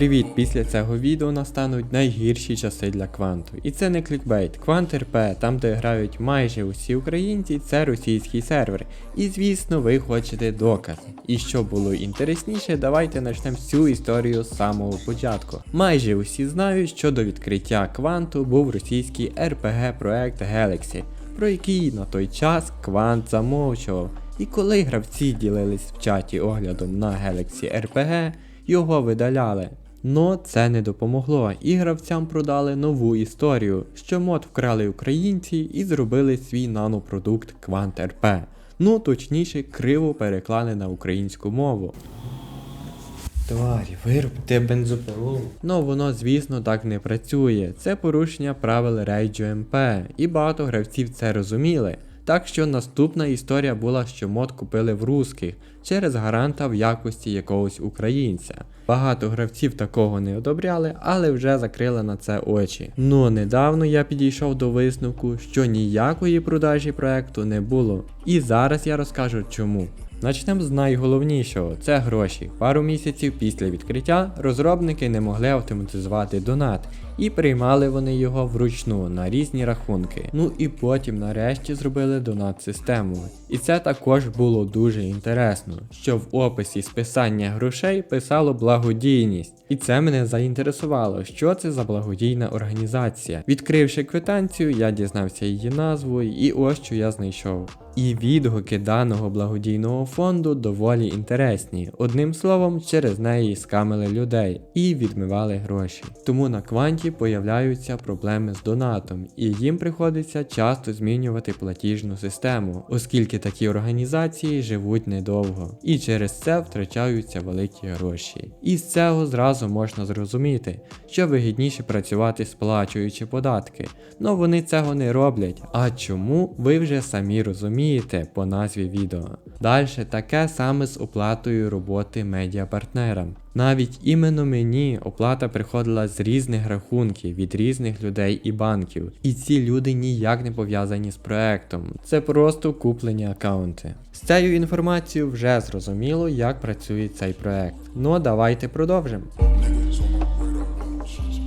Привіт! Після цього відео настануть найгірші часи для кванту. І це не клікбейт. Квант РП, там де грають майже усі українці, це російський сервер. І звісно, ви хочете докази. І щоб було інтересніше, давайте почнемо цю історію з самого початку. Майже усі знають, що до відкриття кванту був російський RPG проект Galaxy, про який на той час квант замовчував. І коли гравці ділились в чаті оглядом на Galaxy RPG, його видаляли. Но це не допомогло, і гравцям продали нову історію, що мод вкрали українці і зробили свій нанопродукт Quant RP. Ну точніше, криво переклали на українську мову. Тварі, виробте бензопилу. Ну воно, звісно, так не працює. Це порушення правил Rage MP, і багато гравців це розуміли. Так що наступна історія була, що мод купили в русських через гаранта в якості якогось українця. Багато гравців такого не одобряли, але вже закрили на це очі. Ну недавно я підійшов до висновку, що ніякої продажі проекту не було. І зараз я розкажу чому. Начнемо з найголовнішого це гроші. Пару місяців після відкриття розробники не могли автоматизувати донат, і приймали вони його вручну на різні рахунки. Ну і потім нарешті зробили донат систему. І це також було дуже інтересно, що в описі списання грошей писало благодійність. І це мене заінтересувало, що це за благодійна організація. Відкривши квитанцію, я дізнався її назву, і ось що я знайшов. І відгуки даного благодійного фонду доволі інтересні. Одним словом, через неї скамили людей і відмивали гроші. Тому на кванті появляються проблеми з донатом, і їм приходиться часто змінювати платіжну систему, оскільки такі організації живуть недовго, і через це втрачаються великі гроші. І з цього зразу можна зрозуміти, що вигідніше працювати сплачуючи податки, но вони цього не роблять. А чому ви вже самі розумієте по назві відео? Далі таке саме з оплатою роботи медіапартнерам. Навіть іменно мені оплата приходила з різних рахунків від різних людей і банків. І ці люди ніяк не пов'язані з проектом. Це просто куплені аккаунти. З цією інформацією вже зрозуміло, як працює цей проект. Ну давайте продовжимо.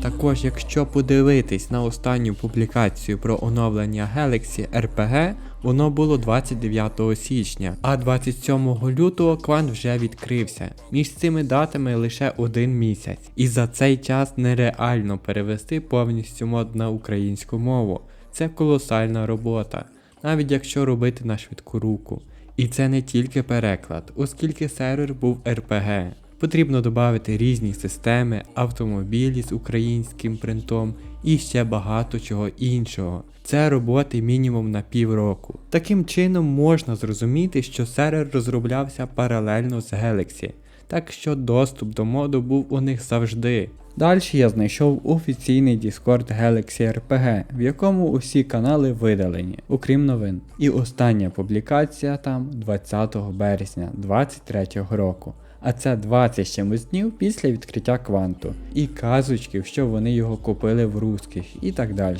Також, якщо подивитись на останню публікацію про оновлення Galaxy RPG, воно було 29 січня, а 27 лютого квант вже відкрився. Між цими датами лише один місяць, і за цей час нереально перевести повністю мод на українську мову. Це колосальна робота, навіть якщо робити на швидку руку. І це не тільки переклад, оскільки сервер був RPG. Потрібно додати різні системи, автомобілі з українським принтом і ще багато чого іншого. Це роботи мінімум на півроку. Таким чином можна зрозуміти, що сервер розроблявся паралельно з Galaxy, так що доступ до моду був у них завжди. Далі я знайшов офіційний Discord Galaxy RPG, в якому усі канали видалені, окрім новин. І остання публікація там 20 березня 2023 року. А це 20 з чимось днів після відкриття кванту. І казочки, що вони його купили в русських і так далі.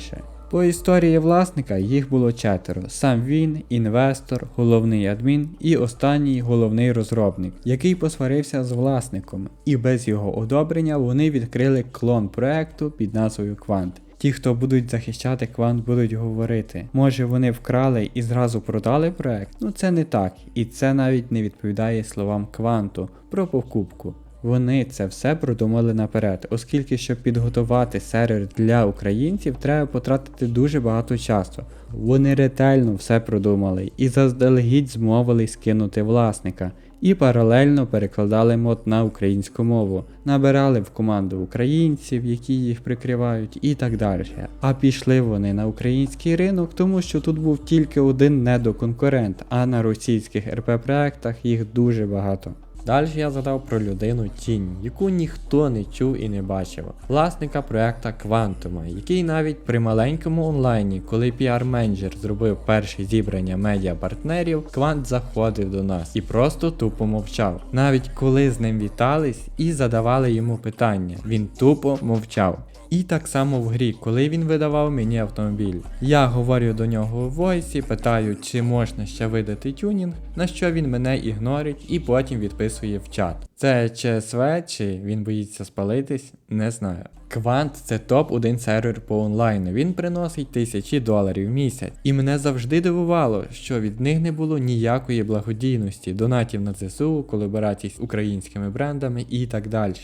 По історії власника їх було четверо: сам він, інвестор, головний адмін і останній головний розробник, який посварився з власником, і без його одобрення вони відкрили клон проекту під назвою Квант. Ті, хто будуть захищати квант, будуть говорити, може вони вкрали і зразу продали проект? Ну це не так, і це навіть не відповідає словам кванту про покупку. Вони це все продумали наперед, оскільки щоб підготувати сервер для українців, треба потратити дуже багато часу. Вони ретельно все продумали і заздалегідь змовили скинути власника. І паралельно перекладали мод на українську мову, набирали в команду українців, які їх прикривають, і так далі. А пішли вони на український ринок, тому що тут був тільки один недоконкурент, а на російських РП проектах їх дуже багато. Далі я згадав про людину Тінь, яку ніхто не чув і не бачив. Власника проекта Квантума, який навіть при маленькому онлайні, коли піар-менеджер зробив перше зібрання медіа-партнерів, Квант заходив до нас і просто тупо мовчав. Навіть коли з ним вітались і задавали йому питання, він тупо мовчав. І так само в грі, коли він видавав мені автомобіль. Я говорю до нього у войсі, питаю, чи можна ще видати тюнінг, на що він мене ігнорить і потім відписує в чат. Це ЧСВ чи він боїться спалитись? Не знаю. Квант це топ-1 сервер по онлайну. Він приносить тисячі доларів в місяць. І мене завжди дивувало, що від них не було ніякої благодійності, донатів на ЗСУ, колаборацій з українськими брендами і так далі.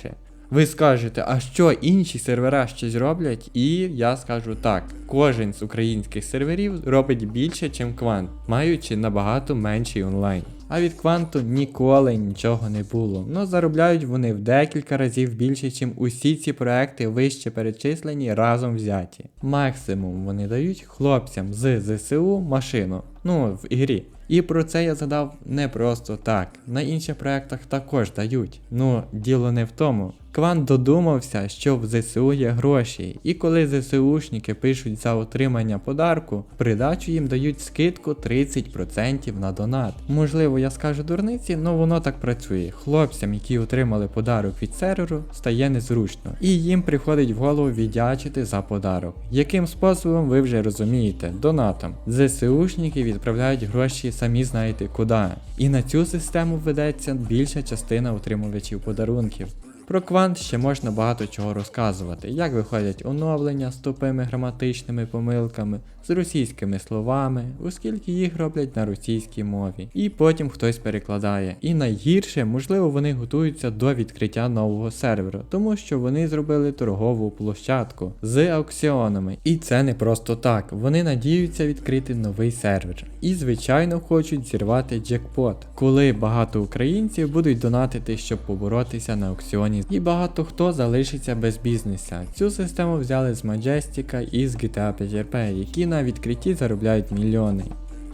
Ви скажете, а що інші сервера щось роблять? І я скажу так: кожен з українських серверів робить більше, ніж квант, маючи набагато менший онлайн. А від кванту ніколи нічого не було. Ну заробляють вони в декілька разів більше, ніж усі ці проекти вище перечислені разом взяті. Максимум вони дають хлопцям з ЗСУ машину, ну в ігрі. І про це я задав не просто так. На інших проектах також дають. Ну, діло не в тому. Квант додумався, що в ЗСУ є гроші, і коли ЗСУшники пишуть за отримання подарку, придачу їм дають скидку 30% на донат. Можливо, я скажу дурниці, але воно так працює. Хлопцям, які отримали подарок від серверу, стає незручно, і їм приходить в голову віддячити за подарок. Яким способом ви вже розумієте? Донатом. ЗСУшники відправляють гроші самі знаєте куди. І на цю систему ведеться більша частина отримувачів подарунків. Про квант ще можна багато чого розказувати, як виходять оновлення з тупими граматичними помилками, з російськими словами, оскільки їх роблять на російській мові, і потім хтось перекладає. І найгірше, можливо, вони готуються до відкриття нового серверу, тому що вони зробили торгову площадку з аукціонами. І це не просто так. Вони надіються відкрити новий сервер. І, звичайно, хочуть зірвати джекпот, коли багато українців будуть донатити, щоб поборотися на аукціоні. І багато хто залишиться без бізнеса. Цю систему взяли з Majestic і з GTA 5 RP, які на відкритті заробляють мільйони.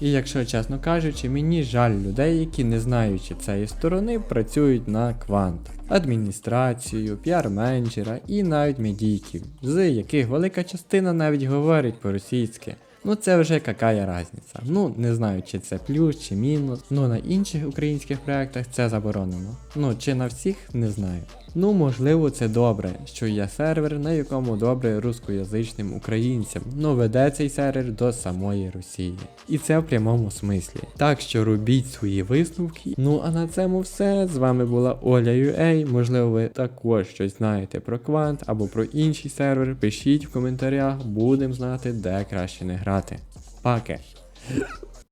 І якщо чесно кажучи, мені жаль людей, які не знаючи цієї сторони, працюють на квант, адміністрацію, піар-менеджера і навіть медійків, з яких велика частина навіть говорить по-російськи. Ну це вже какая разниця. Ну не знаю, чи це плюс, чи мінус. Ну на інших українських проектах це заборонено. Ну чи на всіх не знаю. Ну можливо це добре, що є сервер, на якому добре рускоязичним українцям, ну веде цей сервер до самої Росії. І це в прямому смислі. Так що робіть свої висновки. Ну а на цьому все. З вами була Оля UA. Можливо, ви також щось знаєте про квант або про інший сервер. Пишіть в коментарях, будемо знати, де краще не грати. Паке!